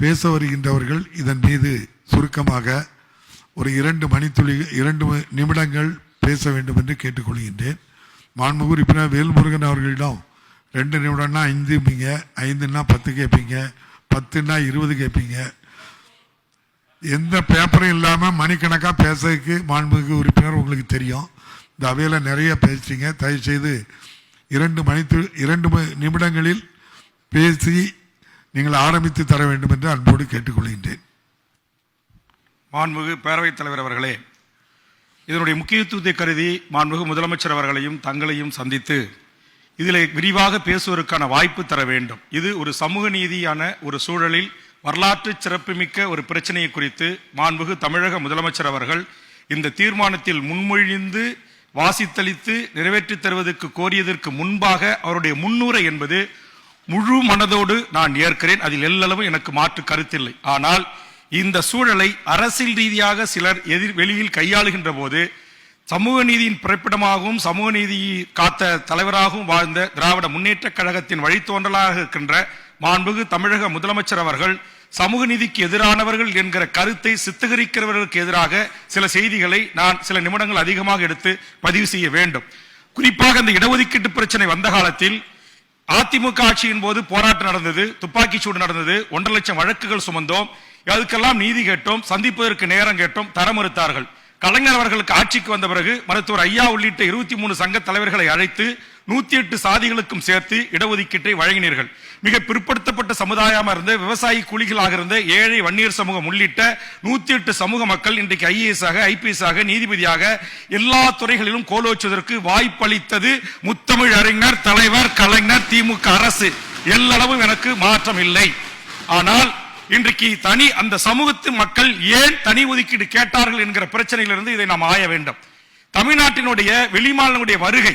பேச வருகின்றவர்கள் இதன் மீது சுருக்கமாக ஒரு இரண்டு மணித்துளி இரண்டு நிமிடங்கள் பேச வேண்டும் என்று கேட்டுக்கொள்கின்றேன். மாண்புமிகு உறுப்பினர் வேல்முருகன் அவர்களிடம் ரெண்டு நிமிடம்னா ஐந்துப்பீங்க ஐந்துன்னா பத்து கேட்பீங்க பத்துன்னா இருபது கேட்பீங்க. எந்த பேப்பரும் இல்லாமல் மணிக்கணக்காக பேசுறதுக்கு மாண்புமிகு உறுப்பினர் உங்களுக்கு தெரியும். இந்த அவையில் நிறைய பேசிட்டீங்க தயவுசெய்து இரண்டு மணித்து இரண்டு நிமிடங்களில் பேசி நீங்கள் ஆரம்பித்து தர வேண்டும் என்று அன்போடு கேட்டுக்கொள்கின்றேன். மாண்புமிகு பேரவைத் தலைவர் அவர்களே இதனுடைய முக்கியத்துவத்தை கருதி மாண்புமிகு முதலமைச்சர் அவர்களையும் தங்களையும் சந்தித்து இதில் விரிவாக பேசுவதற்கான வாய்ப்பு தர வேண்டும். இது ஒரு சமூக நீதியான ஒரு சூழலில் வரலாற்று சிறப்புமிக்க ஒரு பிரச்சனையை குறித்து மாண்புகு தமிழக முதலமைச்சர் அவர்கள் இந்த தீர்மானத்தில் முன்மொழிந்து வாசித்தளித்து நிறைவேற்றித் தருவதற்கு கோரியதற்கு முன்பாக அவருடைய முன்னுரை என்பது முழு மனதோடு நான் ஏற்கிறேன். அதில் எல்லளவும் எனக்கு மாற்று கருத்தில்லை. ஆனால் இந்த சூழலை அரசியல் ரீதியாக சிலர் எதிர் வெளியில் கையாளுகின்ற போது சமூக நீதியின் பிறப்பிடமாகவும் சமூக நீதியை காத்த தலைவராகவும் வாழ்ந்த திராவிட முன்னேற்ற கழகத்தின் வழித்தோன்றலாக இருக்கின்ற மாண்புகு தமிழக முதலமைச்சர் அவர்கள் சமூக நீதிக்கு எதிரானவர்கள் என்கிற கருத்தை சித்தகரிக்கிறவர்களுக்கு எதிராக சில செய்திகளை நான் சில நிமிடங்கள் அதிகமாக எடுத்து பதிவு செய்ய வேண்டும். குறிப்பாக இந்த இடஒதுக்கீட்டு பிரச்சனை வந்த காலத்தில் அதிமுக ஆட்சியின் போது போராட்டம் நடந்தது துப்பாக்கி சூடு நடந்தது ஒன்றரை லட்சம் வழக்குகள் சுமந்தோம். அதுக்கெல்லாம் நீதி கேட்டோம் சந்திப்பதற்கு நேரம் கேட்டோம் தர மறுத்தார்கள். கலைஞர் அவர்களுக்கு ஆட்சிக்கு வந்த பிறகு மருத்துவர் ஐயா உள்ளிட்ட இருபத்தி மூணு சங்க தலைவர்களை அழைத்து நூத்தி எட்டு சாதிகளுக்கும் சேர்த்து இடஒதுக்கீட்டை வழங்கினீர்கள். மிக பிற்படுத்தப்பட்ட சமுதாயமாக இருந்த விவசாயி கூலிகளாக இருந்த ஏழை வன்னியர் சமூகம் உள்ளிட்ட நூத்தி எட்டு சமூக மக்கள் இன்றைக்கு ஐஏஎஸ் ஆக ஐபிஎஸ் ஆக நீதிபதியாக எல்லா துறைகளிலும் கோலோச்சுவதற்கு வாய்ப்பளித்தது முத்தமிழ் அறிஞர் தலைவர் கலைஞர் திமுக அரசு. எல்லளவும் எனக்கு மாற்றம் இல்லை. ஆனால் இன்றைக்கு தனி அந்த சமூகத்து மக்கள் ஏன் தனி ஒதுக்கீடு கேட்டார்கள் என்கிற பிரச்சனையிலிருந்து இதை நாம் ஆய வேண்டும். தமிழ்நாட்டினுடைய வெளிமாநிலங்களுடைய வருகை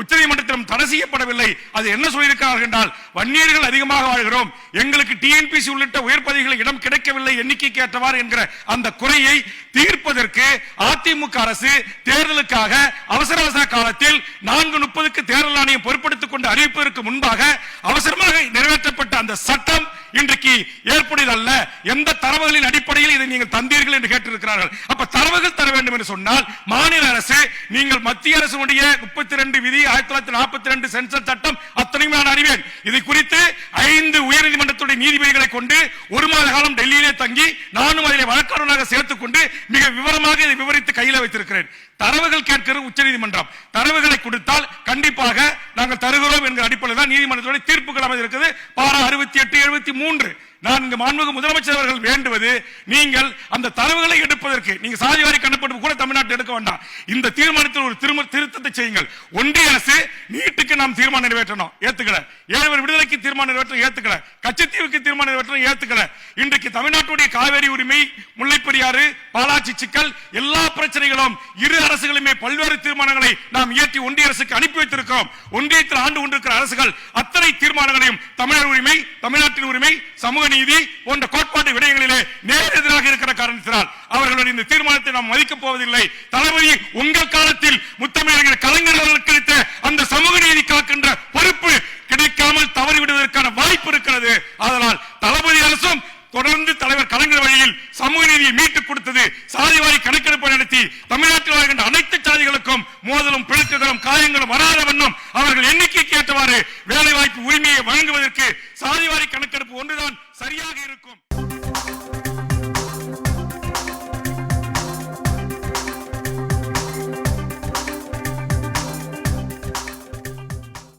உச்சநீதிமன்றத்திலும் தடை செய்யப்படவில்லை. அது என்ன சொல்லியிருக்கிறார்கள் என்றால் வன்னியர்கள் அதிகமாக வாழ்கிறோம். எங்களுக்கு டிஎன்பிசி உள்ளிட்ட உயர் பதவிகளில் இடம் கிடைக்கவில்லை எண்ணிக்கைக்கு ஏற்றவாறு என்கிற அந்த குறையை தீர்ப்பதற்கு அதிமுக அரசு தேர்தலுக்காக அவசர அவசர காலத்தில் நான்கு முப்பதுக்கு தேர்தல் ஆணையம் பொறுப்படுத்திக் கொண்டு அறிவிப்பதற்கு முன்பாக அவசரமாக நிறைவேற்றப்பட்ட அந்த சட்டம் இன்றைக்கு ஏற்புடையதல்ல எந்த தரவுகளின் அடிப்படையில் இதை நீங்கள் தந்தீர்கள் என்று கேட்டிருக்கிறார்கள். அப்ப தரவுகள் தர வேண்டும் என்று சொன்னால் மாநில அரசு நீங்கள் மத்திய அரசுடைய முப்பத்தி ரெண்டு விதி ஆயிரத்தி தொள்ளாயிரத்தி நாற்பத்தி ரெண்டு சென்சர் சட்டம் அத்தனையும் நான் அறிவேன். இது குறித்து ஐந்து உயர்நீதிமன்றத்துடைய நீதிபதிகளை கொண்டு ஒரு மாத காலம் டெல்லியிலே தங்கி நானும் அதில் வழக்காளராக சேர்த்துக் கொண்டு மிக விவரமாக இதை விவரித்து கையில் வைத்திருக்கிறேன். தரவுகள் கேட்கிறது உச்சநீதிமன்றம். தரவுகளை கொடுத்தால் கண்டிப்பாக நாங்கள் தருகிறோம் என்கிற அடிப்படையில் தான் நீதிமன்றத்துடைய தீர்ப்புகள் அமைந்திருக்கிறது பாரா அறுபத்தி எட்டு எழுபத்தி மூன்று. நான் இங்கு மாண்புமிகு முதலமைச்சர் அவர்கள் வேண்டுவது நீங்கள் அந்த தரவுகளை எடுப்பதற்கு. நீங்க சாதி வாரி கண்டப்பட்டு கூட தமிழ்நாட்டில் எடுக்க வேண்டாம். இந்த தீர்மானத்தில் ஒரு திரும திருத்தத்தை செய்யுங்கள். ஒன்றிய அரசு நீட்டுக்கு நாம் தீர்மானம் நிறைவேற்றணும். ஏத்துக்கல. ஏழவர் விடுதலைக்கு தீர்மானம் நிறைவேற்ற ஏத்துக்கல. கச்சத்தீவுக்கு தீர்மானம் நிறைவேற்ற ஏத்துக்கல. இன்றைக்கு தமிழ்நாட்டுடைய காவேரி உரிமை முல்லைப்பெரியாறு பாலாச்சி சிக்கல் எல்லா பிரச்சனைகளும் இரு அரசுகளுமே பல்வேறு தீர்மானங்களை நாம் இயற்றி ஒன்றிய அரசுக்கு அனுப்பி வைத்திருக்கிறோம். ஒன்றியத்தில் ஆண்டு கொண்டிருக்கிற அரசுகள் அத்தனை தீர்மானங்களையும் தமிழர் உரிமை தமிழ்நாட்டின் உரிமை சமூக நீதி போன்ற கோட்பாட்டு விடயங்களிலே நேர் எதிராக இருக்கிற காரணத்தினால் அவர்களுடைய இந்த தீர்மானத்தை நாம் மதிக்கப் போவதில்லை. தளபதி உங்கள் காலத்தில் முத்தமிழர் கலைஞர் அந்த சமூக நீதி காக்கின்ற பொறுப்பு கிடைக்காமல் தவறிவிடுவதற்கான வாய்ப்பு இருக்கிறது. அதனால் தளபதி அரசும் தொடர்ந்து தலைவர் கலைஞர் வழியில் சமூக நீதியை மீட்டுக் கொடுத்தது சாதிவாரி கணக்கெடுப்பு நடத்தி தமிழ்நாட்டில் வாழ்கின்ற அவர்களுக்கும் மோதலும் பிழைத்துதலும் காயங்களும் வராத வண்ணம் அவர்கள் எண்ணிக்கைக்கு ஏற்றவாறு வேலைவாய்ப்பு உரிமையை வழங்குவதற்கு சாதிவாரி கணக்கெடுப்பு ஒன்றுதான் சரியாக இருக்கும்.